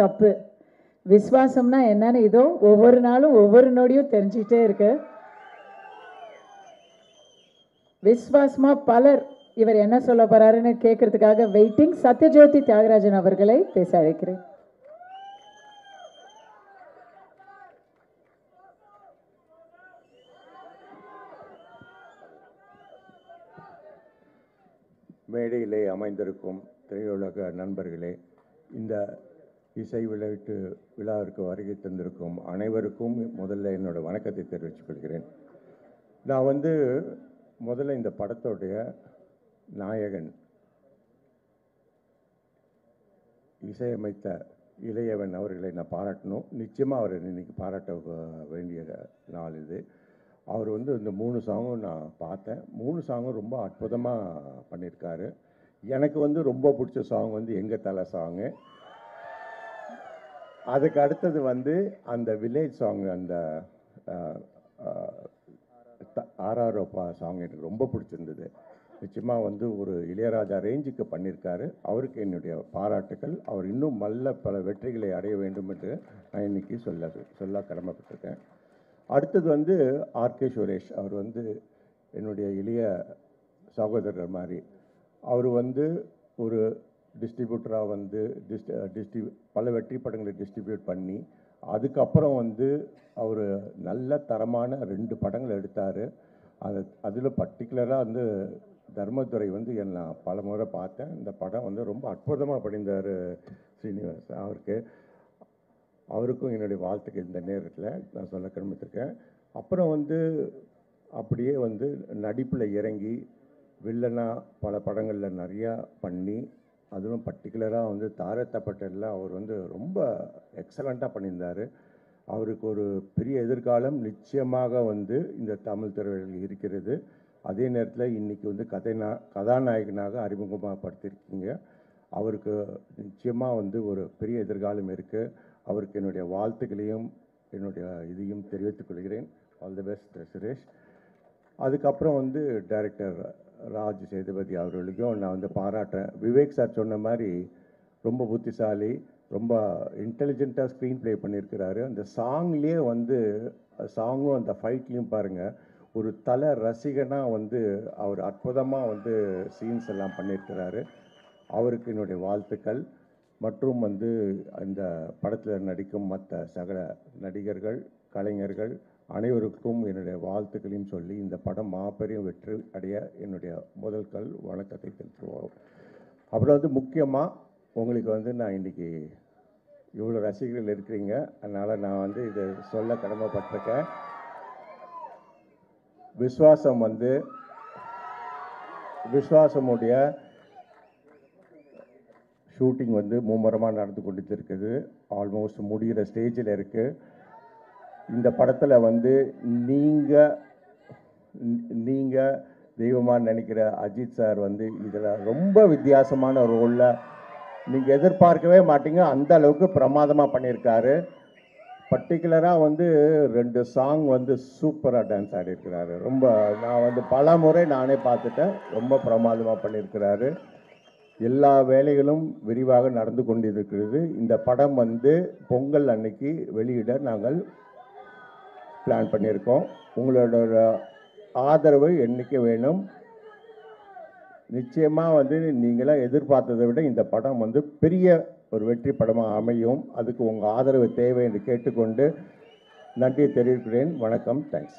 தப்பு. விஸ்வாசம்னா என்னன்னு இதோ ஒவ்வொரு நாளும் ஒவ்வொரு நொடியும் தெரிஞ்சுக்கிட்டே இருக்கு. விஸ்வாசமா பலர் இவர் என்ன சொல்ல போறாருன்னு கேட்கறதுக்காக வெயிட்டிங் சத்யஜோதி தியாகராஜன் அவர்களை பேச அழைக்கிறேன். மேடையிலே அமைந்திருக்கும் திரையுலக நண்பர்களே இந்த இசை விளையாட்டு விழாவிற்கு வருகை தந்திருக்கும் அனைவருக்கும் முதல்ல என்னோடய வணக்கத்தை தெரிவித்துக் கொள்கிறேன். நான் வந்து முதல்ல இந்த படத்தோடைய நாயகன் இசையமைத்த இளையவன் அவர்களை நான் பாராட்டணும். நிச்சயமாக அவர் இன்றைக்கி பாராட்ட வேண்டிய நாள் இது. அவர் வந்து இந்த மூணு சாங்கும் நான் பார்த்தேன். மூணு சாங்கும் ரொம்ப அற்புதமாக பண்ணியிருக்காரு. எனக்கு வந்து ரொம்ப பிடிச்ச சாங் வந்து எங்கள் தலை சாங்கு அதுக்கு அடுத்தது வந்து அந்த வில்லேஜ் சாங் அந்த ஆர்ஆர்ஓப்பா சாங் எனக்கு ரொம்ப பிடிச்சிருந்தது. நிச்சயமாக வந்து ஒரு இளையராஜா ரேஞ்சுக்கு பண்ணியிருக்காரு அவருக்கு என்னுடைய பாராட்டுக்கள். அவர் இன்னும் நல்ல பல வெற்றிகளை அடைய வேண்டும் என்று நான் இன்னைக்கு சொல்ல சொல்ல கடமைப்பட்டிருக்கேன். அடுத்தது வந்து ஆர்கே சுரேஷ். அவர் வந்து என்னுடைய இளைய சகோதரர் மாதிரி. அவர் வந்து ஒரு டிஸ்ட்ரிபியூட்டராக வந்து டிஸ்ட் டிஸ்ட்ரி பல வெற்றி படங்களை டிஸ்ட்ரிபியூட் பண்ணி அதுக்கப்புறம் வந்து அவர் நல்ல தரமான ரெண்டு படங்கள் எடுத்தார். அது அதில் பர்டிகுலராக வந்து தர்மதுரை வந்து என்ன நான் பல முறை பார்த்தேன். இந்த படம் வந்து ரொம்ப அற்புதமாக படிந்தார் ஸ்ரீனிவாஸ் அவருக்கு. அவருக்கும் என்னுடைய வாழ்த்துக்கள் இந்த நேரத்தில் நான் சொல்ல கிளம்பிட்டுருக்கேன் அப்புறம் வந்து அப்படியே வந்து நடிப்பில் இறங்கி வில்லனா பல படங்களில் நிறையா பண்ணி அதுவும் பர்டிகுலராக வந்து தாரத்தப்பட்டதில் அவர் வந்து ரொம்ப எக்ஸலண்ட்டாக பண்ணியிருந்தார். அவருக்கு ஒரு பெரிய எதிர்காலம் நிச்சயமாக வந்து இந்த தமிழ் திரையுலகில் இருக்கிறது. அதே நேரத்தில் இன்றைக்கி வந்து கதைநா கதாநாயகனாக அறிமுகமாகப்படுத்தியிருக்கீங்க அவருக்கு நிச்சயமாக வந்து ஒரு பெரிய எதிர்காலம் இருக்குது அவருக்கு என்னுடைய வாழ்த்துக்களையும் என்னுடைய இதையும் தெரிவித்துக் கொள்கிறேன். ஆல் தி பெஸ்ட் சுரேஷ் அதுக்கப்புறம் வந்து டைரக்டர் ராஜ் சேதுபதி அவர்களுக்கும் நான் வந்து பாராட்டுறேன். விவேக் சார் சொன்ன மாதிரி ரொம்ப புத்திசாலி ரொம்ப இன்டெலிஜென்ட்டாக ஸ்க்ரீன் ப்ளே பண்ணியிருக்கிறாரு. அந்த சாங்லேயே வந்து சாங்கும் அந்த ஃபைட்லேயும் பாருங்கள் ஒரு தல ரசிகனாக வந்து அவர் அற்புதமாக வந்து சீன்ஸ் எல்லாம் பண்ணியிருக்கிறாரு. அவருக்கு என்னுடைய வாழ்த்துக்கள். மற்றும் வந்து இந்த படத்தில் நடிக்கும் மற்ற சகல நடிகர்கள் கலைஞர்கள் அனைவருக்கும் என்னுடைய வாழ்த்துக்களையும் சொல்லி இந்த படம் மாபெரும் வெற்றி அடைய என்னுடைய முதல் கல் வணக்கத்தை தெரிவித்துவோம் அப்புறம் வந்து முக்கியமாக உங்களுக்கு வந்து நான் இன்றைக்கி இவ்வளோ ரசிகர்கள் இருக்கிறீங்க. அதனால் நான் வந்து இதை சொல்ல கடமைப்பட்டிருக்கேன். விஸ்வாசம் வந்து விஸ்வாசமுடைய ஷூட்டிங் வந்து மும்முரமாக நடந்து கொண்டு இருக்குது ஆல்மோஸ்ட் முடிகிற ஸ்டேஜில் இருக்குது இந்த படத்தில் வந்து நீங்கள் நீங்கள் தெய்வமாக நினைக்கிற அஜித் சார் வந்து இதில் ரொம்ப வித்தியாசமான ரோலில் நீங்கள் எதிர்பார்க்கவே மாட்டீங்க. அந்த அளவுக்கு பிரமாதமாக பண்ணியிருக்காரு. பர்டிகுலராக வந்து ரெண்டு சாங் வந்து சூப்பராக டான்ஸ் ஆடியிருக்கிறாரு. ரொம்ப நான் வந்து பல முறை நானே பார்த்துட்டேன். ரொம்ப பிரமாதமாக பண்ணியிருக்கிறாரு. எல்லா வேலைகளும் விரிவாக நடந்து கொண்டிருக்கிறது. இந்த படம் வந்து பொங்கல் அன்னைக்கு வெளியிட நாங்கள் பிளான் பண்ணியிருக்கோம். உங்களோட ஆதரவு என்றைக்கு வேணும்? நிச்சயமாக வந்து நீங்களாம் எதிர்பார்த்ததை விட இந்த படம் வந்து பெரிய ஒரு வெற்றி படமாக அமையும். அதுக்கு உங்கள் ஆதரவு தேவை என்று கேட்டுக்கொண்டு நன்றியை தெரிவிக்கிறேன். வணக்கம். தேங்க்ஸ்